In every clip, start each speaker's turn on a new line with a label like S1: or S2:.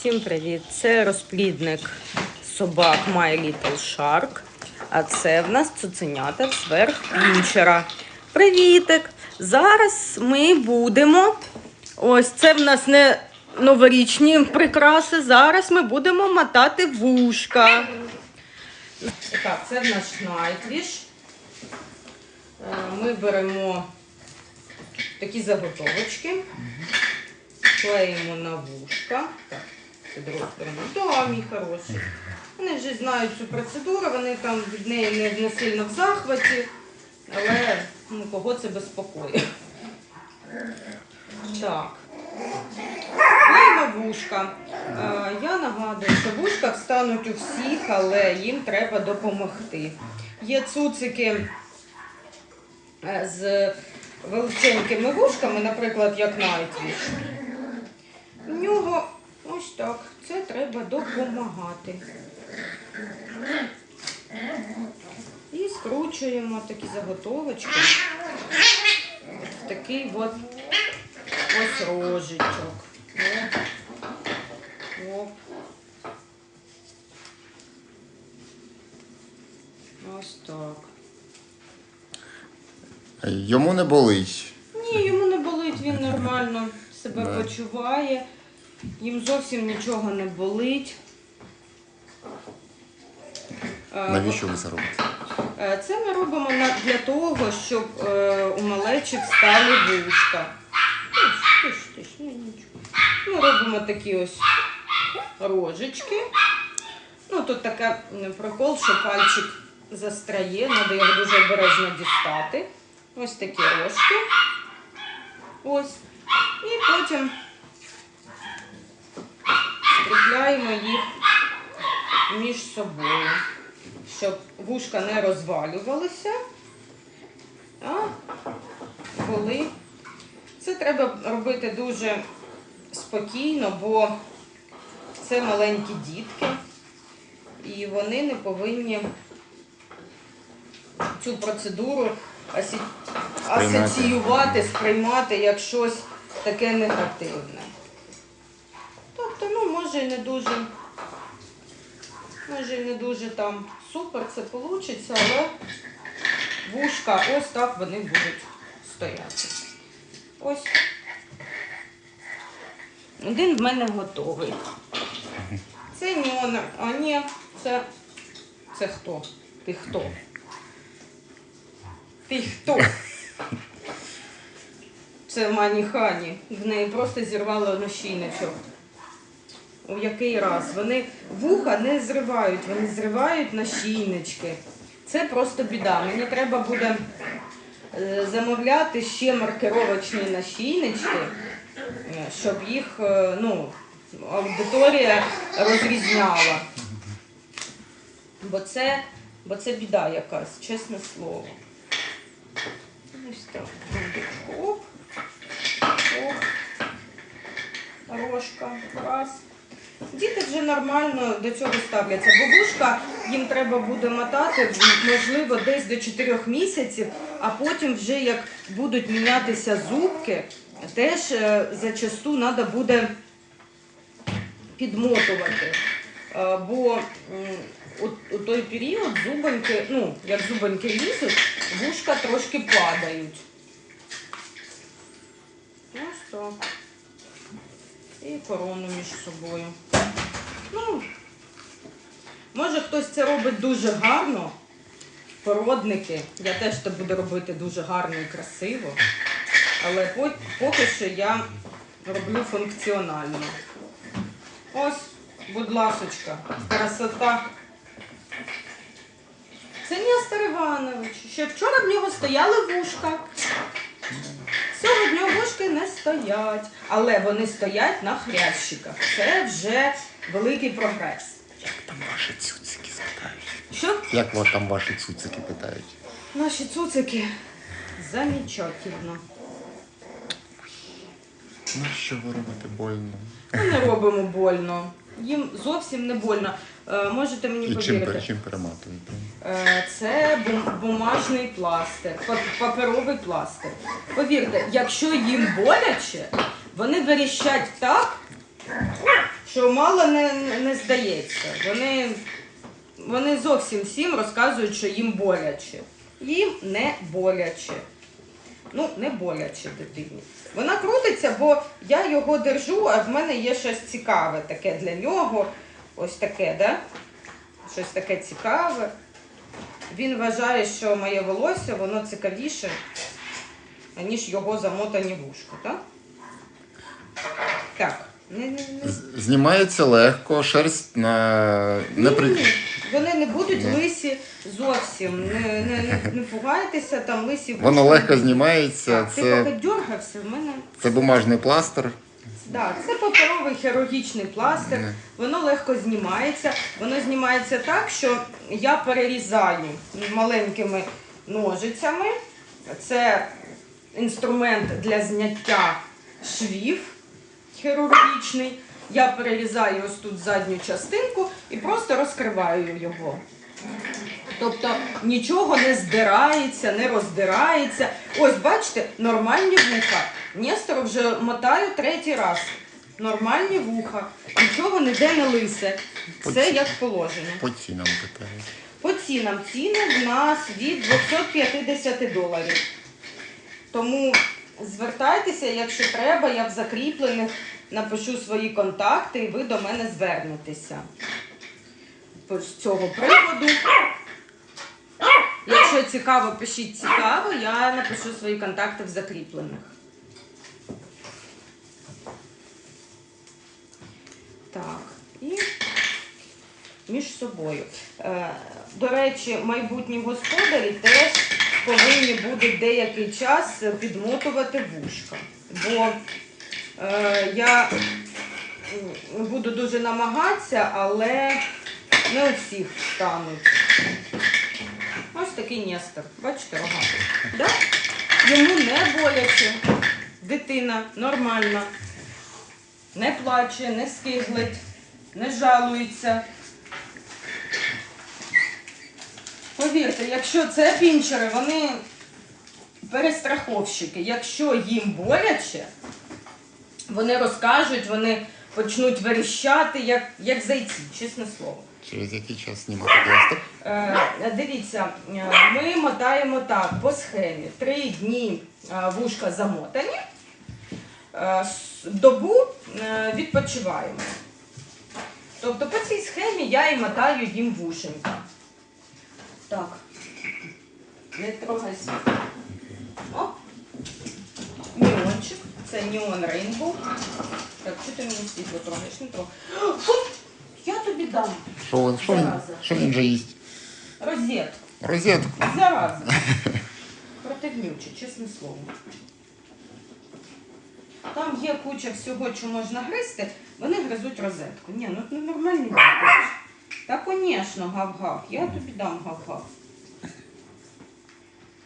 S1: Всім привіт! Це розплідник собак My Little Shark. А це в нас цуценята зверх пінчера. Привітик! Зараз ми будемо. Ось це в нас не новорічні прикраси. Зараз ми будемо мотати вушка. Так, це в нас Nightwish. Е, Ми беремо такі заготовочки. Клеїмо на вушка. Так, це другу. Да, мій хороший. Вони вже знають цю процедуру, вони там від неї не, не сильно в захваті, але ну, кого це безпокоїть. Так. Вушка. Я нагадую, що вушка встануть у всіх, але їм треба допомогти. Є цуцики е, з величенькими вушками, наприклад, як Nightwish. У нього ось так. Це треба допомагати. І скручуємо такі заготовочки. В такий от ось рожичок. Оп. Оп. Ось так.
S2: Йому не болить.
S1: Ні, йому не болить, він нормально себе почуває. Їм зовсім нічого не болить. Е,
S2: Навіщо ви це робите?
S1: е, Це ми робимо для того, щоб е, у малечі встали вушка. Тиш, тиш, тиш. Ми робимо такі ось рожечки. Ну, тут така прикол, що пальчик застряє, треба його дуже обережно дістати. Ось такі рожки. Ось. І потім скріпляємо їх між собою, щоб вушка не розвалювалися, а були. Це треба робити дуже спокійно, бо це маленькі дітки, і вони не повинні цю процедуру асоціювати, сприймати як щось таке негативне. Може і не дуже, може і не дуже там супер це вийде, але вушка ось так вони будуть стояти. Ось. Один в мене готовий. Це Ньона. А ні, це. Це хто? Ти хто? Ти хто? Це Мані Хані. В неї просто зірвало ношійничок. У який раз? Вони вуха не зривають, вони зривають нашійнички. Це просто біда. Мені треба буде е, замовляти ще маркировочні нашійнички, е, щоб їх е, ну, аудиторія розрізняла. Бо це, бо це біда якась, чесне слово. Ось так. Оп. Оп. Рожка. Раз. Діти вже нормально до цього ставляться. Бо вушка їм треба буде мотати, можливо, десь до 4 місяців, а потім вже як будуть мінятися зубки, теж е, зачасту треба буде підмотувати. Е, Бо у, той період зубоньки, ну, як зубоньки лізуть, вушка трошки падають. Ось так. І корону між собою. Ну, може хтось це робить дуже гарно. Породники. Я теж це буду робити дуже гарно і красиво. Але поки що я роблю функціонально. Ось, будь ласочка, красота. Це Нестор Іванович. Ще вчора в нього стояли вушка. Сьогодні дня гошки не стоять, але вони стоять на хрящиках. Це вже великий прогрес.
S2: Як там ваші цуцики питають?
S1: Що?
S2: Як вас там ваші цуцики питають?
S1: Наші цуцики замечательно.
S2: Ну що ви робите больно?
S1: Ми не робимо больно. Їм зовсім не больно. Е, можете мені
S2: І чим,
S1: повірити.
S2: чим перематуєте?
S1: Е, Це бум- бумажний пластир, па- паперовий пластир. Повірте, якщо їм боляче, вони верещать так, що мало не, не здається. Вони, вони зовсім всім розказують, що їм боляче. Їм не боляче. Ну, не боляче дитині. Вона крутиться, бо я його держу, а в мене є щось цікаве таке для нього. Ось таке, да? Щось таке цікаве. Він вважає, що моє волосся воно цікавіше, ніж його замотані вушко, так? Так. Не, не, не.
S2: Знімається легко, шерсть на не при...
S1: Вони не будуть лисі зовсім. Не, не, не, пугайтеся, там лисі
S2: Воно легко знімається.
S1: Так, ти
S2: Це,
S1: поки дергався, в мене.
S2: це бумажний пластир.
S1: Да, це паперовий хірургічний пластир, воно легко знімається. Воно знімається так, що я перерізаю маленькими ножицями. Це інструмент для зняття швів хірургічний. Я перерізаю ось тут задню частинку і просто розкриваю його. Тобто нічого не здирається, не роздирається. Ось бачите, нормальні вуха. Нестор вже мотаю третій раз. Нормальні вуха, нічого ніде не лисе. Все як положено.
S2: По цінам питають.
S1: По цінам ціни в нас від 250 доларів. Тому звертайтеся, якщо треба, я в закріплених напишу свої контакти і ви до мене звернетеся. З цього приводу. Якщо цікаво, пишіть цікаво, я напишу свої контакти в закріплених. Так, і між собою. Е, До речі, майбутні господарі теж повинні будуть деякий час підмотувати вушка. Бо е, я буду дуже намагатися, але не у стануть. Ось такий Нестор. Бачите, рогатий. Да? Йому не боляче. Дитина нормальна. Не плаче, не скиглить, не жалується. Повірте, якщо це пінчери, вони перестраховщики. Якщо їм боляче, вони розкажуть, вони почнуть верещати, як, як зайці, чесне слово.
S2: Через який час знімати пластир?
S1: Е, дивіться, е, ми мотаємо так по схемі. Три дні е, вушка замотані, е, добу відпочиваємо. Тобто по цій схемі я і мотаю їм вушенька. Так. Не трогай світ. О, Неончик. Це неон рейнбоу. Так, що ти мені світло трогаєш? Не трогай. Дам
S2: Що він, що він, що він же їсть?
S1: розетку.
S2: Розетку.
S1: Зараза. Противнюче, чесне слово. Там є куча всього, що можна гризти, вони гризуть розетку. Ні, ну ну нормальні. Та, звісно, гав-гав. Я тобі дам гав-гав.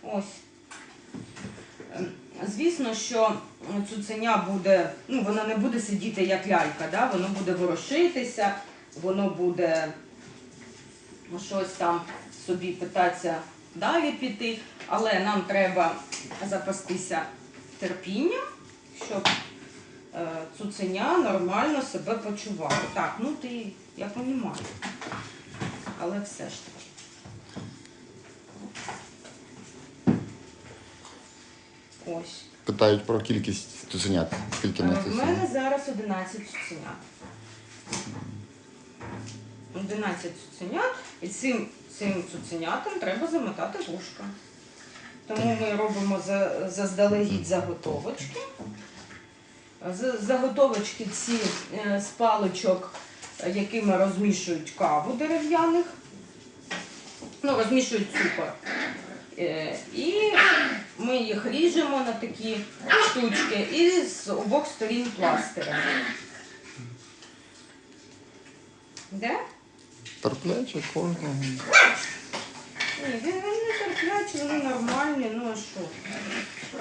S1: Ось. Ем, Звісно, що цуценя буде, ну, вона не буде сидіти як лялька, да? воно буде ворушитися, воно буде ну, щось там собі питатися далі піти, але нам треба запастися терпінням, щоб е, цуценя нормально себе почувало. Так, ну ти я розумію. Але все ж таки. Ось.
S2: Питають про кількість цуценят. Скільки
S1: Е,
S2: на
S1: В мене зараз 11 цуценят. 11 цуценят, і цим, цим цуценятам треба замотати вушка. Тому ми робимо за- заздалегідь заготовочки. Заготовочки ці е, з паличок, якими розмішують каву дерев'яних. Ну, розмішують цукор. Е, І ми їх ріжемо на такі штучки і з обох сторін пластирем. Де?
S2: Терпляче кожного.
S1: Ні, він, не терплячі, вони нормальні, ну а що?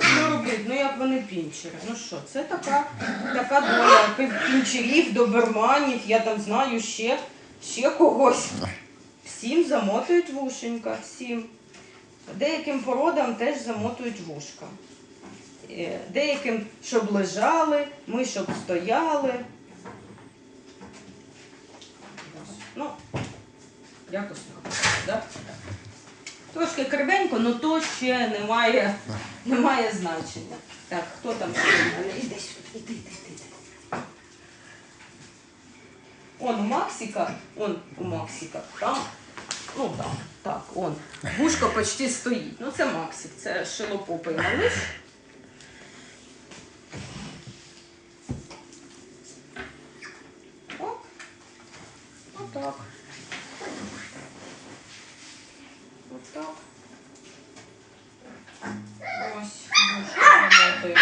S1: Що робити? Ну як вони пінчери? Ну що, це така, така доля пінчерів, доберманів, я там знаю ще, ще когось. Всім замотують вушенька, всім. Деяким породам теж замотують вушка. Е, Деяким, щоб лежали, ми щоб стояли. Ну, якось так. Да? Трошки кривенько, але то ще не має, значення. Так, хто там? Іди сюди, іди, іди, іди. Он у Максика, он у Максика, там, ну там, так, он. Вушко почти стоїть. Ну це Максик, це шилопопий малиш. Оп. Отак. Отак. Ось, вушко замотуємо.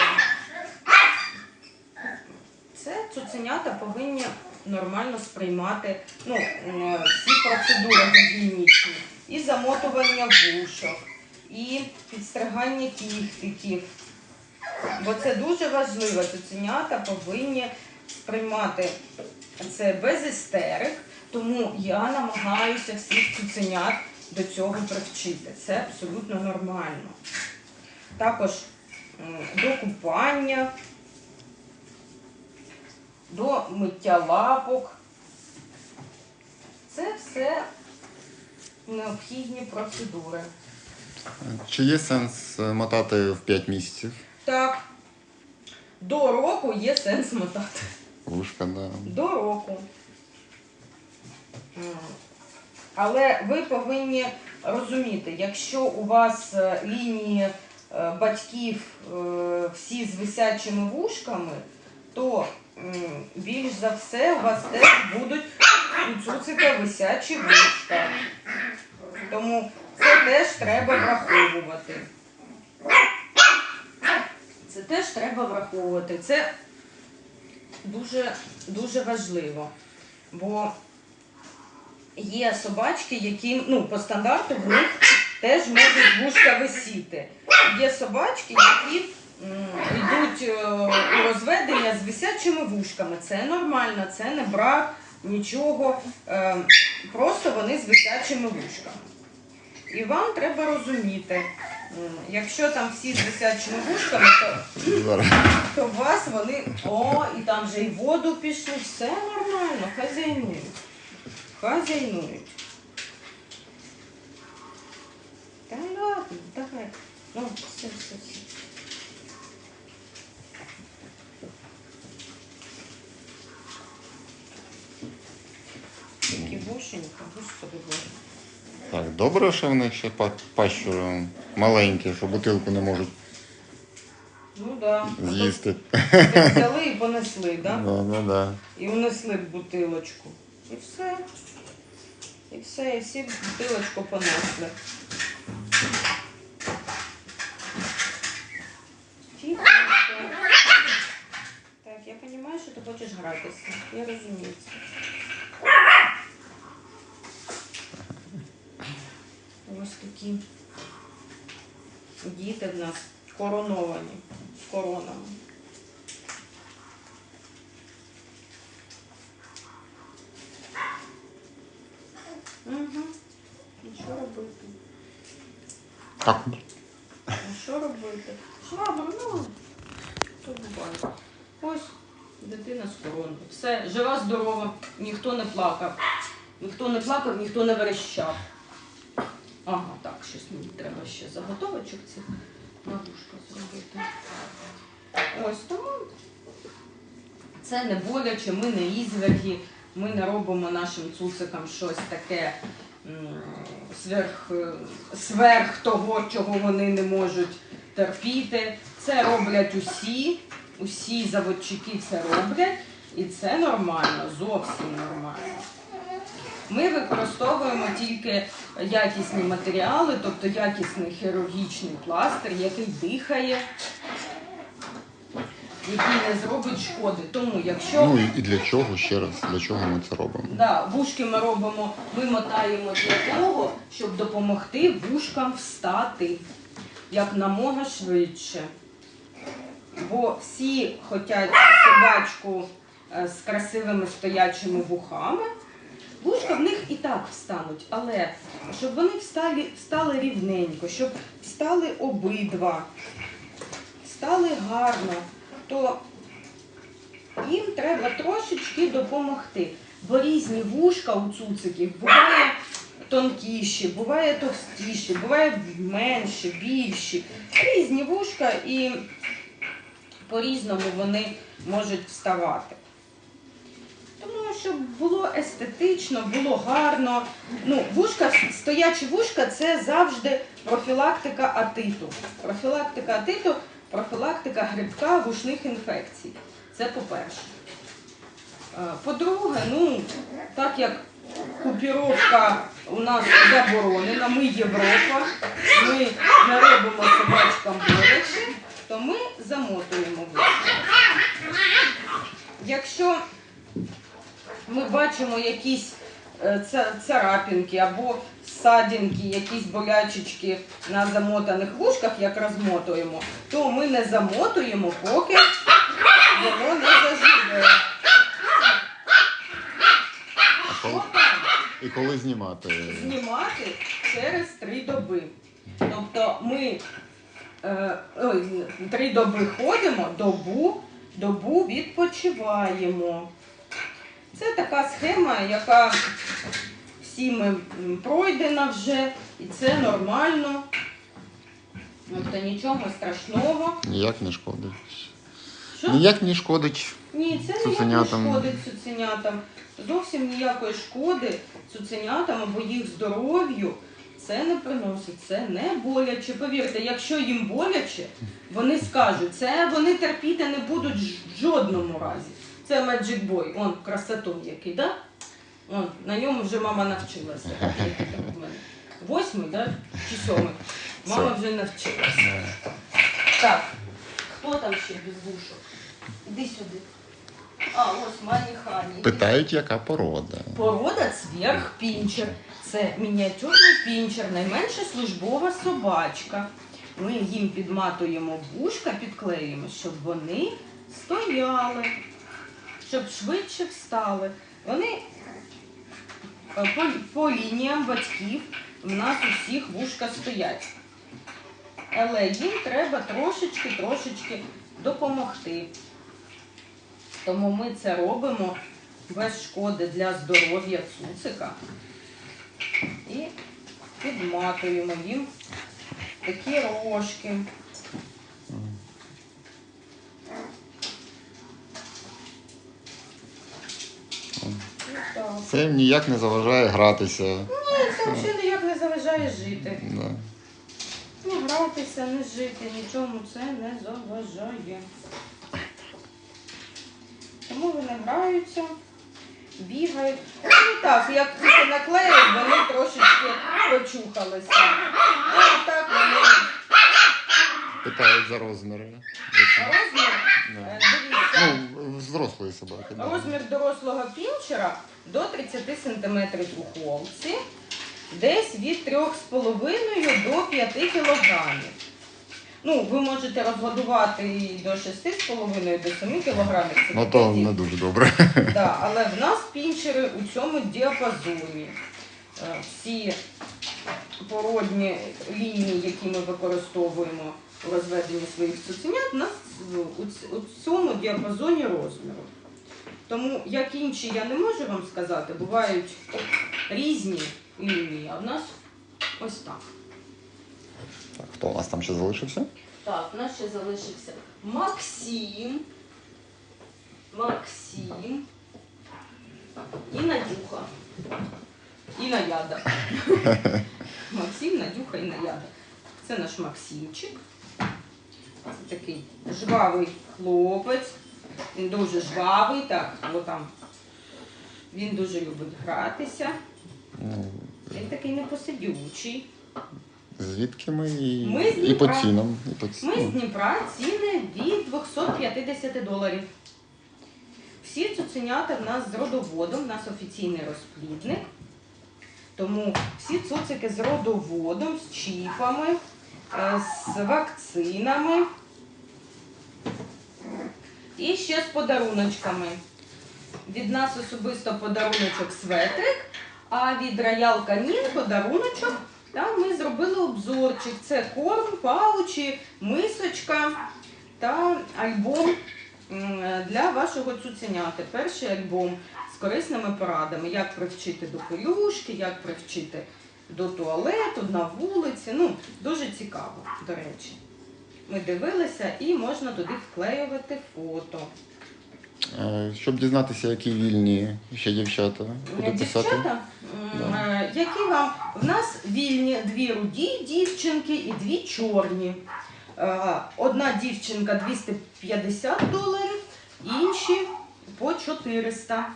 S1: Це цуценята повинні нормально сприймати ну, м, всі процедури гігієнічні. І замотування вушок, і підстригання кіхтиків. Бо це дуже важливо. Цуценята повинні сприймати це без істерик, тому я намагаюся всіх цуценят до цього привчити. Це абсолютно нормально. Також до купання, до миття лапок. Це все необхідні процедури.
S2: Чи є сенс е, мотати в 5 місяців?
S1: Так, до року є сенс мотати.
S2: Вушка, да.
S1: До року. Але ви повинні розуміти, якщо у вас е, лінії е, батьків всі з висячими вушками, то більш за все у вас теж будуть у цуцика висячі вушка. Тому теж треба враховувати. Це теж треба враховувати. Це дуже, дуже важливо. Бо є собачки, які ну, по стандарту в них теж можуть вушка висіти. Є собачки, які йдуть е, у розведення з висячими вушками. Це нормально, це не брак, нічого. Е, просто вони з висячими вушками. І вам треба розуміти, якщо там всі з висячими вушками, то то вас вони. О, і там вже і воду пішли, все нормально, хазяйнують. Хазяйнують. Та ладно, давай. Ну, все, все, все. Такі вушенька, господи боже.
S2: Добре, що в них ще пащу маленькі, що бутилку не можуть
S1: Ну да.
S2: з'їсти.
S1: Взяли і понесли, да?
S2: Да, да, да.
S1: І внесли в бутилочку. І все. І все, і всі бутилочку понесли. Тихо. Так, я розумію, що ти хочеш гратися. Я розумію це. Ось такі діти в нас короновані з коронами. Угу. І що робити?
S2: Так.
S1: Що робити? Швабра, ну, то буває. Ось дитина з короною. Все, жива, здорова, ніхто не плакав. Ніхто не плакав, ніхто не верещав. Ага, так, щось мені треба ще заготовочок цих на зробити. Ось тому це не боляче, ми не ізверги, ми не робимо нашим цуцикам щось таке сверх, сверх того, чого вони не можуть терпіти. Це роблять усі, усі заводчики це роблять, і це нормально, зовсім нормально. Ми використовуємо тільки якісні матеріали, тобто якісний хірургічний пластир, який дихає, який не зробить шкоди. Тому якщо
S2: Ну і- і для чого ще раз? Для чого ми це робимо?
S1: Да, вушки ми робимо, ми мотаємо для того, щоб допомогти вушкам встати як намога швидше. Бо всі хочуть собачку е, з красивими стоячими вухами. Вушка в них і так встануть, але щоб вони встали, встали рівненько, щоб встали обидва, встали гарно, то їм треба трошечки допомогти. Бо різні вушка у цуциків буває тонкіші, буває товстіші, буває менші, більші. Різні вушка і по-різному вони можуть вставати. Щоб було естетично, було гарно. Ну, вушка, стоячі вушка це завжди профілактика атиту. Профілактика атиту, профілактика грибка вушних інфекцій. Це по-перше. Е, По-друге, ну, так як купіровка у нас заборонена, ми Європа, ми не робимо собачкам боляче, то ми замотуємо вушка. Якщо ми бачимо якісь е, царапинки або ссадинки, якісь болячечки на замотаних вушках, як розмотуємо, то ми не замотуємо, поки воно не заживе.
S2: І коли знімати?
S1: Знімати через три доби. Тобто ми е, ой, три доби ходимо, добу, добу відпочиваємо. Це така схема, яка всіми пройдена вже, і це нормально. Тобто нічого страшного.
S2: Ніяк не шкодить.
S1: Що?
S2: Ніяк не шкодить.
S1: Ні, це ніяк не шкодить цуценятам. Зовсім ніякої шкоди цуценятам або їх здоров'ю це не приносить, це не боляче. Повірте, якщо їм боляче, вони скажуть, це вони терпіти не будуть в жодному разі. Це Magic Boy, он красотон який, да? Он, на ньому вже мама навчилася. Восьмий, да? Чи сьомий? Мама вже навчилася. Так, хто там ще без вушок? Іди сюди. А, ось Мані Хані.
S2: Питають, яка порода.
S1: Порода цвірхпінчер. Це мініатюрний пінчер, найменша службова собачка. Ми їм підматуємо вушка, підклеюємо, щоб вони стояли, щоб швидше встали. Вони е, по, по лініям батьків в нас усіх вушка стоять. Але їм треба трошечки-трошечки допомогти. Тому ми це робимо без шкоди для здоров'я цуцика. І підматуємо їм такі рожки. І так.
S2: Це їм ніяк не заважає гратися.
S1: Ні, це взагалі ніяк не заважає жити.
S2: Да.
S1: Не гратися, не жити, нічому це не заважає. Тому вони граються, бігають. Ну і так, як тільки наклеїть, вони трошечки почухалися. А так вони
S2: Питають за розміри.
S1: розмір,
S2: Да.
S1: е, дивіться,
S2: Ну, взрослої собаки. Да.
S1: розмір дорослого пінчера до 30 см у холці, десь від 3,5 до 5 кг. Ну, ви можете розгодувати і до 6,5 до 7 кг.
S2: Ну то не дуже добре.
S1: Да, але в нас пінчери у цьому діапазоні. Е, Всі породні лінії, які ми використовуємо у розведенні своїх цуценят, у у у цьому діапазоні розміру. Тому, як інші, я не можу вам сказати, бувають різні лінії, а в нас ось так.
S2: Так, хто у нас там ще залишився?
S1: Так, у нас ще залишився Максим. Максим. І Надюха. І Наяда. Максим, Надюха і Наяда. Це наш Максимчик. Такий жвавий хлопець. Він дуже жвавий, так, о там. Він дуже любить гратися.
S2: Ну,
S1: Він такий непосидючий.
S2: звідки ми і,
S1: Ми з
S2: і по
S1: Дніпра.
S2: цінам. І по
S1: Ми з. Дніпра ціни від 250 доларів. Всі цуценята в нас з родоводом, в нас офіційний розплідник. Тому всі цуцики з родоводом, з чіпами, з вакцинами. І ще з подаруночками. Від нас особисто подаруночок светрик, а від Роял Канін подаруночок. Там ми зробили обзорчик. Це корм, паучі, мисочка та альбом для вашого цуценята. Перший альбом з корисними порадами, як привчити до пелюшки, як привчити до туалету, на вулиці. Ну, дуже цікаво, до речі. Ми дивилися і можна туди вклеювати фото.
S2: Е, Щоб дізнатися, які вільні ще дівчата, куди писати.
S1: Дівчата, м, е, які вам в нас вільні дві руді дівчинки і дві чорні. Е, Одна дівчинка 250 доларів, інші по 400.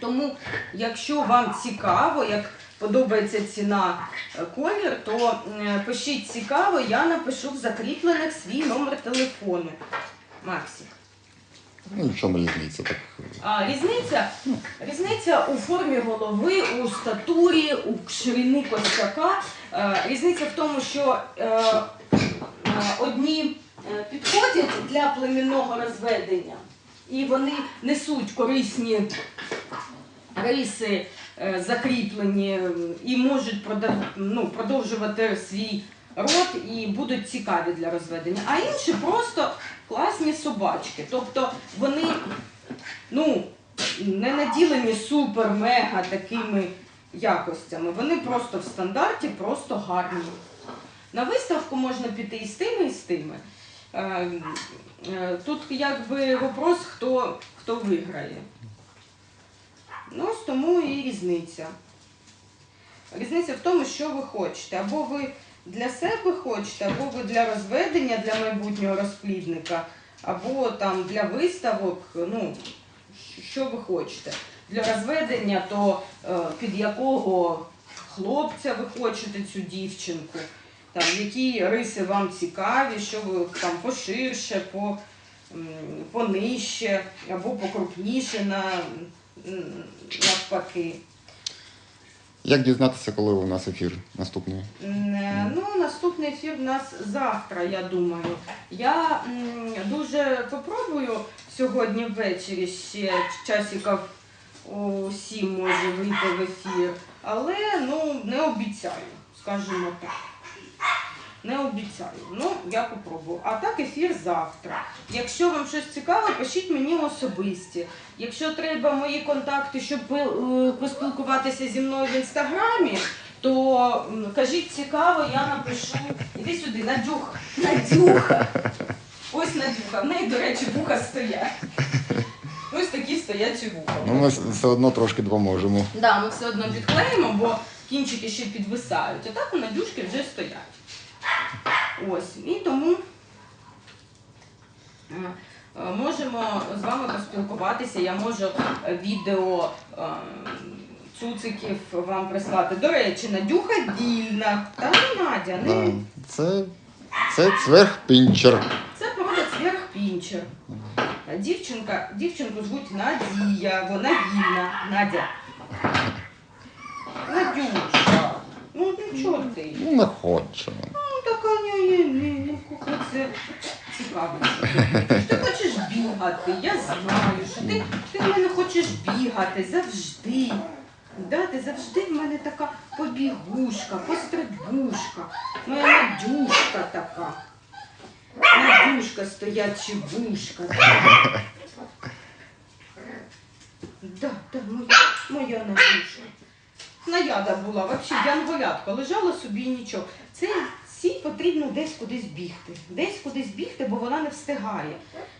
S1: Тому, якщо вам цікаво, як подобається ціна е, колір, то е, пишіть цікаво, я напишу в закріплених свій номер телефону. Максик.
S2: Ну в чому різниця? Так
S1: А, різниця, різниця у формі голови, у статурі, у ширині костяка. Е, різниця в тому, що одні підходять для племінного розведення, і вони несуть корисні риси закріплені і можуть ну, продовжувати свій род і будуть цікаві для розведення. А інші просто класні собачки. Тобто вони ну, не наділені супер-мега такими якостями. Вони просто в стандарті, просто гарні. На виставку можна піти і з тими, і з тими. Е, е, Тут якби вопрос, хто, хто виграє. Ну, ось тому і різниця. Різниця в тому, що ви хочете. Або ви для себе хочете, або ви для розведення для майбутнього розплідника, або там для виставок, ну, що ви хочете. Для розведення, то е, під якого хлопця ви хочете цю дівчинку, там, які риси вам цікаві, що ви там поширше, по, понижче, або покрупніше на, навпаки.
S2: як дізнатися, коли у нас ефір наступний?
S1: Ну, наступний ефір в нас завтра, я думаю. Я дуже попробую сьогодні ввечері ще часиків о 7 може вийти в ефір, але ну, не обіцяю, скажімо так. Не обіцяю. Ну, я попробую. А так ефір завтра. Якщо вам щось цікаве, пишіть мені особисті. Якщо треба мої контакти, щоб е, поспілкуватися зі мною в інстаграмі, то кажіть цікаво, я напишу. Іди сюди, Надюха. Надюха. Ось Надюха. В неї, до речі, вуха стоять. Ось такі стоячі вуха.
S2: Ну, ми все одно трошки допоможемо.
S1: Да, ми все одно підклеїмо, бо кінчики ще підвисають. А так у Надюшки вже стоять. Ось. І тому е, е, можемо з вами поспілкуватися. Я можу е, відео цуциків вам прислати. До речі, Надюха вільна. Та ну, Надя, не...
S2: Це, це цверхпінчер.
S1: Це порода цвірхпінчер. Дівчинка, дівчинку звуть Надія, вона вільна. Надя. Надюша. Ну ну чого ти?
S2: Ну, не хоче.
S1: Така ні, ні, ні, кука, це цікаво. Ти хочеш бігати, я знаю, що ти, ти в мене хочеш бігати завжди. Да, ти завжди в мене така побігушка, пострибушка, моя Надюшка така. Надюшка стоячі вушка. Да, да, моя, моя Надюшка. Наяда була, взагалі янголятка, лежала собі і нічого. Це цій потрібно десь кудись бігти. Десь кудись бігти, бо вона не встигає.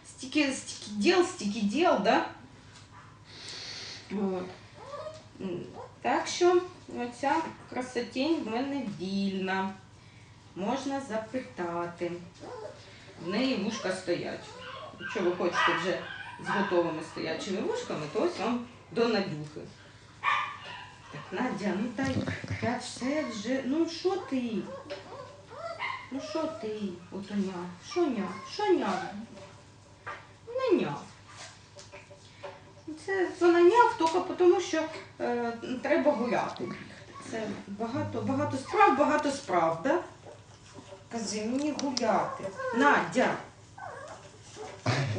S1: Стільки, стільки діл, стільки діл, да? От. Так що оця красотень в мене вільна. Можна запитати. В неї вушка стоять. Якщо ви хочете вже з готовими стоячими вушками, то ось вам до надюхи. Так, Надя, ну та все вже. Ну що ти? Ну що ти, ото няв? Що няв? Що няв? Не няв. Це вона няв тільки тому, що е, треба гуляти. Це багато, багато справ, багато справ, да? Кажи мені гуляти. Надя.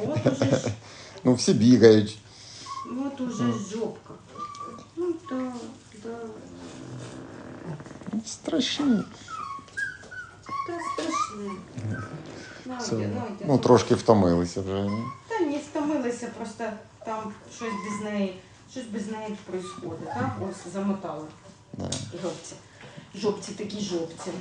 S1: От уже ж,
S2: Ну, всі бігають.
S1: от уже ж жопка. Ну так, так.
S2: Страшні.
S1: Та страшне. Надя, Надя.
S2: Ну, трошки втомилися вже. ні?
S1: Та ні, стомилися, просто там щось без неї Щось без неї відбувається, так? Ось замотала
S2: Да.
S1: Жопці. Жопці такі жовті.